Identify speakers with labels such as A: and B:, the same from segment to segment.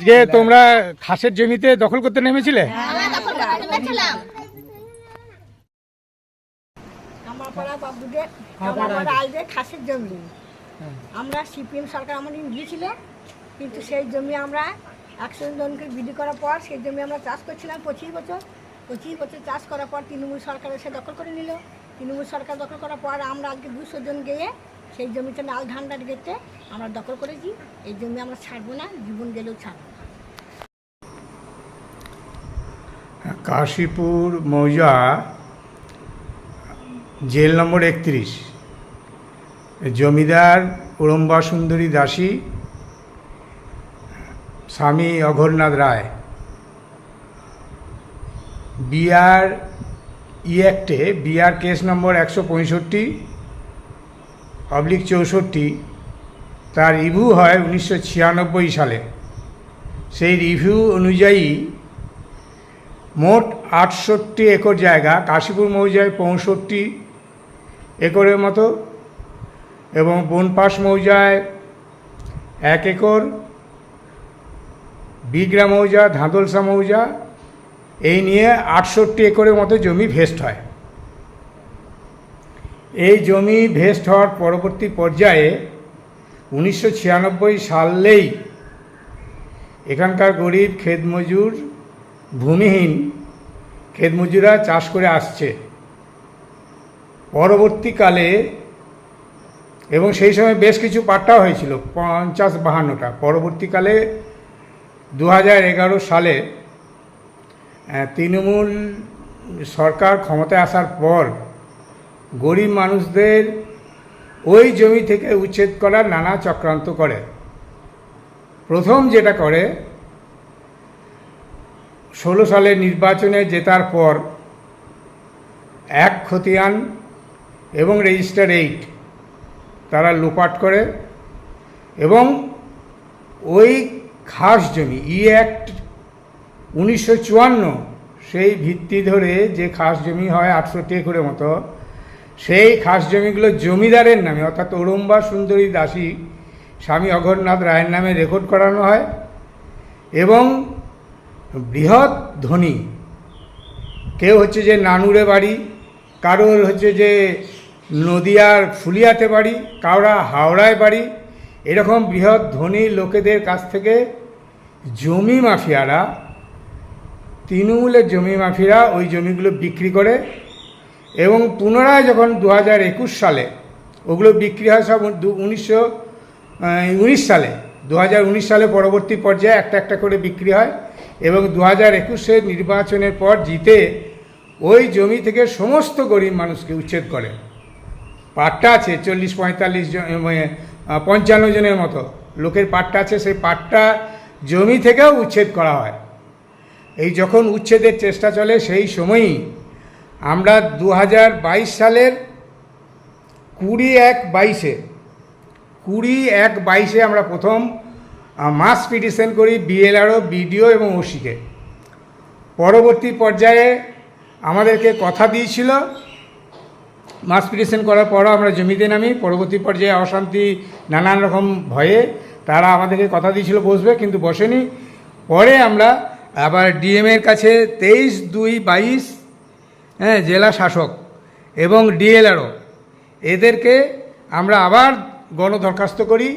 A: আজকে তোমরা খাসের জমিতে দখল করতে নেমেছিলে?
B: খাসের জমি। আমরা সিপিএম সরকার আমাদের দিয়েছিল কিন্তু সেই জমি আমরা একশো জনকে বিধি করার পর সেই জমি আমরা চাষ করছিলাম পঁচিশ বছর। পঁচিশ বছর চাষ করার পর তৃণমূল সরকার এসে দখল করে নিল। তৃণমূল সরকার দখল করার পর আমরা আজকে দুশো জন গিয়ে সেই জমিতে লাল ধান্ডার গেতে আমরা দখল করেছি, এই জমি আমরা ছাড়বো না, জীবন গেলেও ছাড়বো
A: কাশীপুর মৌজা, জেল নম্বর একত্রিশ। জমিদার উড়ম্বা সুন্দরী দাসী, স্বামী Aghornath Roy. BR E BR case number একশো পঁয়ষট্টি অবলিক চৌষট্টি, তার রিভিউ হয় উনিশশো ছিয়ানব্বই সালে। সেই রিভিউ অনুযায়ী মোট আটষট্টি একর জায়গা, কাশীপুর মৌজায় পঁয়ষট্টি একরের মতো এবং বনপাস মৌজায় এক একর, বিগ্রা মৌজা ধাঁদলসা মৌজা, এই নিয়ে আটষট্টি একরের মতো জমি ভেস্ট হয়। এই জমি ভেস্ট হওয়ার পরবর্তী পর্যায়ে উনিশশো ছিয়ানব্বই সালেই এখানকার গরিব খেতমজুর ভূমিহীন ক্ষেতমজুরা চাষ করে আসছে। পরবর্তীকালে এবং সেই সময় বেশ কিছু পাট্টাও হয়েছিল, পঞ্চাশ বাহান্নটা। পরবর্তীকালে দু হাজার এগারো সালে তৃণমূল সরকার ক্ষমতায় আসার পর গরিব মানুষদের ওই জমি থেকে উচ্ছেদ করার নানা চক্রান্ত করে। প্রথম যেটা করে, ষোলো সালের নির্বাচনে জেতার পর এক খতিয়ান এবং রেজিস্টার এইট তারা লোপাট করে এবং ওই খাস জমি, ই অ্যাক্ট উনিশশো চুয়ান্ন, সেই ভিত্তি ধরে যে খাস জমি হয় আটষট্টি একরের মতো সেই খাস জমিগুলো জমিদারের নামে, অর্থাৎ ওরম্বা সুন্দরী দাসী স্বামী অঘরনাথ রায়ের নামে রেকর্ড করানো হয়। এবং বৃহৎ ধনী, কেউ হচ্ছে যে নানুরে বাড়ি, কারোর হচ্ছে যে নদিয়ার ফুলিয়াতে বাড়ি কাউরা হাওড়ায় বাড়ি, এরকম বৃহৎ ধনী লোকেদের কাছ থেকে জমি মাফিয়ারা, তৃণমূলের জমি মাফিয়ারা ওই জমিগুলো বিক্রি করে এবং পুনরায় যখন দু হাজার একুশ সালে ওগুলো বিক্রি হয় সব উনিশশো উনিশ সালে দু হাজার উনিশ সালে পরবর্তী পর্যায়ে একটা একটা করে বিক্রি হয় এবং দু হাজার একুশে নির্বাচনের পর জিতে ওই জমি থেকে সমস্ত গরিব মানুষকে উচ্ছেদ করে। পাট্টা আছে চল্লিশ পঁয়তাল্লিশ জন মানে, পঞ্চান্ন জনের মতো। লোকের পাট্টা আছে সেই পাট্টা জমি থেকেও উচ্ছেদ করা হয়। এই যখন উচ্ছেদের চেষ্টা চলে সেই সময়ই আমরা দু হাজার বাইশ সালের কুড়ি এক বাইশে, কুড়ি এক বাইশে আমরা প্রথম মাস পিটিশন করি বিএলআরও বিডিও এবং ওসিকে পরবর্তী পর্যায়ে আমাদেরকে কথা দিয়েছিল মাস পিটিশন করার পরও আমরা জমিতে নামি, পরবর্তী পর্যায়ে অশান্তি, নানান রকম ভয়ে তারা আমাদেরকে কথা দিয়েছিল বসবে, কিন্তু বসেনি। পরে আমরা আবার ডিএমের কাছে তেইশ দুই বাইশ হ্যাঁ জেলা শাসক এবং ডিএলআরও। এদেরকে আমরা আবার গণদরখাস্ত করি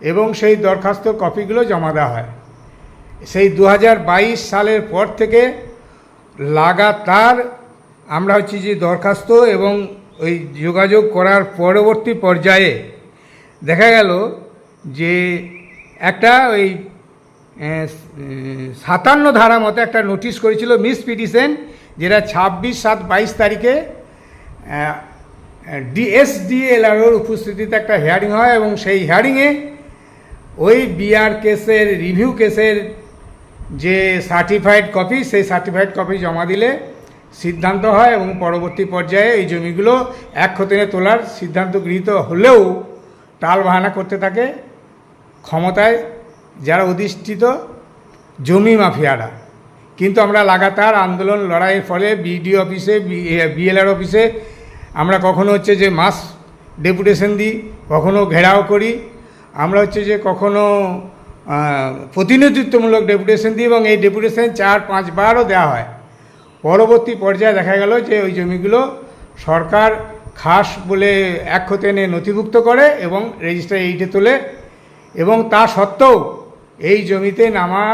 A: এবং সেই দরখাস্ত কপিগুলো জমা দেওয়া হয়। সেই দু হাজার বাইশ সালের পর থেকে লাগাতার আমরা হচ্ছে যে দরখাস্ত এবং ওই যোগাযোগ করার পরবর্তী পর্যায়ে দেখা গেল যে একটা ওই সাতান্ন ধারা মতো একটা নোটিশ করেছিল মিস পিটিশন যেটা ছাব্বিশ, সাত, বাইশ তারিখে ডিএসডিএলআরওর উপস্থিতিতে একটা হিয়ারিং হয় এবং সেই হিয়ারিংয়ে ওই বিআর কেসের রিভিউ কেসের যে সার্টিফাইড কপি সেই সার্টিফাইড কপি জমা দিলে সিদ্ধান্ত হয় এবং পরবর্তী পর্যায়ে এই জমিগুলো এক খতিনে তোলার সিদ্ধান্ত গৃহীত হলেও টাল বাহানা করতে থাকে ক্ষমতায় যারা অধিষ্ঠিত জমি মাফিয়ারা। কিন্তু আমরা লাগাতার আন্দোলন, লড়াইয়ের ফলে বিডিও অফিসে বিএলআর অফিসে আমরা কখনো হচ্ছে যে মাস ডেপুটেশন দিই, কখনো ঘেরাও করি। আমরা হচ্ছে যে কখনো প্রতিনিধিত্বমূলক ডেপুটেশন দিই এবং এই ডেপুটেশন চার পাঁচবারও দেওয়া হয়। পরবর্তী পর্যায়ে দেখা গেল যে ওই জমিগুলো সরকার খাস বলে এক হতে এনে নথিভুক্ত করে এবং রেজিস্টার এইটে তোলে এবং তা সত্ত্বেও এই জমিতে নামা,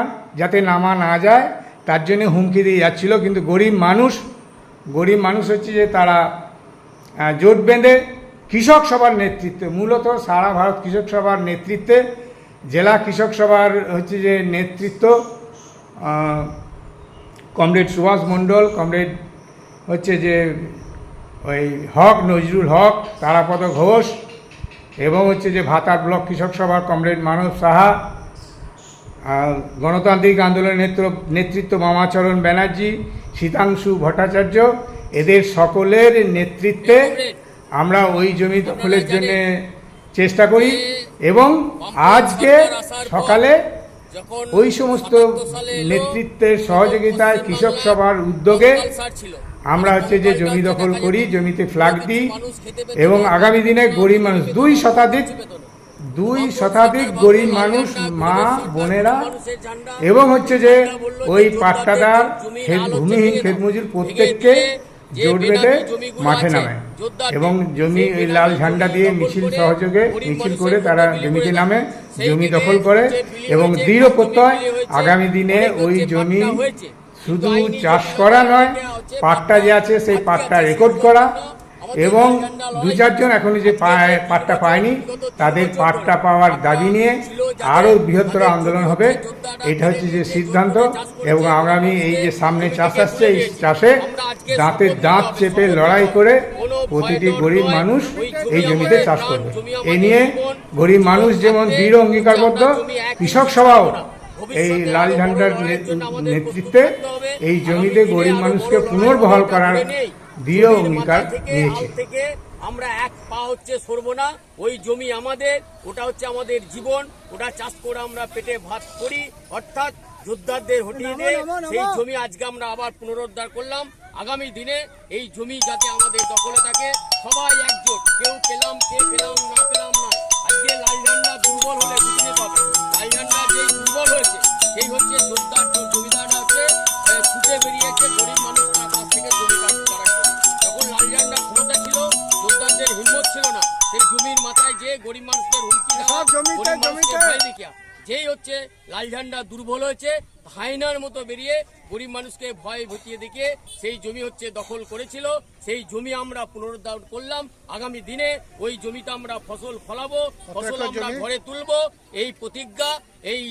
A: যাতে নামা না যায় তার জন্য হুমকি দিয়ে যাচ্ছিল। কিন্তু গরিব মানুষ গরিব মানুষ হচ্ছে যে তারা জোট বেঁধে কৃষক সভার নেতৃত্বে, মূলত সারা ভারত কৃষক সভার নেতৃত্বে, জেলা কৃষক সভার হচ্ছে যে নেতৃত্ব কমরেড সুভাষ মণ্ডল, কমরেড হচ্ছে যে ওই হক, নজরুল হক, তারাপদ ঘোষ, এবং হচ্ছে যে ভাতার ব্লক কৃষক সভার কমরেড মানব সাহা গণতান্ত্রিক আন্দোলনের নেতৃত্ব নেতৃত্ব মামাচরণ ব্যানার্জি, শীতাংশু ভট্টাচার্য, এদের সকলের নেতৃত্বে আমরা ওই জমি দখলের জন্য চেষ্টা করি এবং আজকে সকালে ওই সমস্ত নেতৃত্বের সহযোগিতায় কৃষক সভার উদ্যোগে আমরা হচ্ছে যে জমি দখল করি, জমিতে ফ্ল্যাগ দিই এবং আগামী দিনে গরিব মানুষ দুই শতাধিক দুই শতাধিক গরিব মানুষ মা, বোনেরা এবং হচ্ছে যে ওই পাট্টাদার ভূমিহীন ক্ষেত মজুর প্রত্যেককে জোট বেঁধে মাঠে নামে। এবং জমি ওই লাল ঝান্ডা দিয়ে মিছিল সহযোগে মিছিল করে তারা জমিতে নামে, জমি দখল করে এবং দৃঢ় প্রত্যয় আগামী দিনে ওই জমি শুধু চাষ করা নয়, পাট্টা যে আছে সেই পাট্টা রেকর্ড করা এবং দু চারজন এখনও যে পাট্টা পায়নি তাদের পাট্টা পাওয়ার দাবি নিয়ে আরও বৃহত্তর আন্দোলন হবে এটা হচ্ছে যে সিদ্ধান্ত এবং আগামী এই যে সামনে চাষ আসছে এই চাষে দাঁতের দাঁত চেপে লড়াই করে প্রতিটি গরিব মানুষ এই জমিতে চাষ করবে। এ নিয়ে গরিব মানুষ যেমন দৃঢ় অঙ্গীকারবদ্ধ কৃষক সভাও এই লাল ঝান্ডার নেতৃত্বে এই জমিতে গরিব মানুষকে পুনর্বহাল করার দৃঢ় অঙ্গীকার নিয়েছে।
C: থেকে আমরা এক পা হচ্ছে সরবো না ওই জমি আমাদের ওটা হচ্ছে আমাদের জীবন ওটা চাষ করে আমরা পেটে ভাত করি অর্থাৎ যোদ্ধাদের হটিয়ে দিয়ে সেই জমি আজকে আমরা আবার পুনরুদ্ধার করলাম। আগামী দিনে এই জমি যাতে আমাদের দখলে থাকে সবাই একজোট কেউ পেলাম কে পেলাম না পেলাম না। আজকে লাল ঝান্ডা দুর্বল হলে বুঝতে পাবে লাল ঝান্ডা যে দুর্বল হয়েছে সেই হচ্ছে যোদ্ধার যে গরিব মানুষদের হুমকি দেওয়া যেই হচ্ছে লাল ঝান্ডা দুর্বল হয়েছে হায়নার মতো বেরিয়ে গরিব মানুষকে ভয় ভুতিয়ে দেখিয়ে সেই জমি হচ্ছে দখল করেছিল। সেই জমি আমরা পুনরুদ্ধার করলাম। আগামী দিনে ওই জমিতে আমরা ফসল ফলাবো ফসল আমরা ঘরে তুলবো। এই প্রতিজ্ঞা এই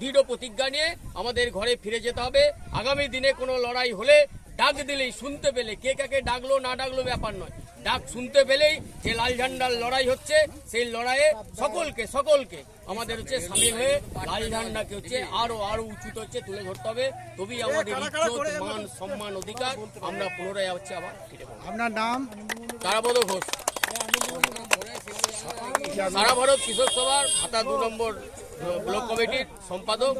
C: দৃঢ় প্রতিজ্ঞা নিয়ে আমাদের ঘরে ফিরে যেতে হবে। আগামী দিনে কোনো লড়াই হলে ডাক দিলেই শুনতে পেলে কে কাকে ডাকলো না ডাকলো ব্যাপার নয়। ডাক শুনতে পেলেই যে লাল ঝান্ডার লড়াই হচ্ছে সেই লড়াইয়ে সকলকে সকলকে আমাদের হচ্ছে সামিল হয়ে লাল ঝান্ডাকে হচ্ছে আরও আরও উঁচুতে হচ্ছে তুলে ধরতে হবে। তবেই আমাদের ইজ্জত মান সম্মান অধিকার আমরা পুনরায় হচ্ছে আবার ফিরে
D: আপনার নাম?
C: তারাপদ ঘোষ। সারা ভারত কৃষক সভার ভাতা দু নম্বর ব্লক কমিটির সম্পাদক।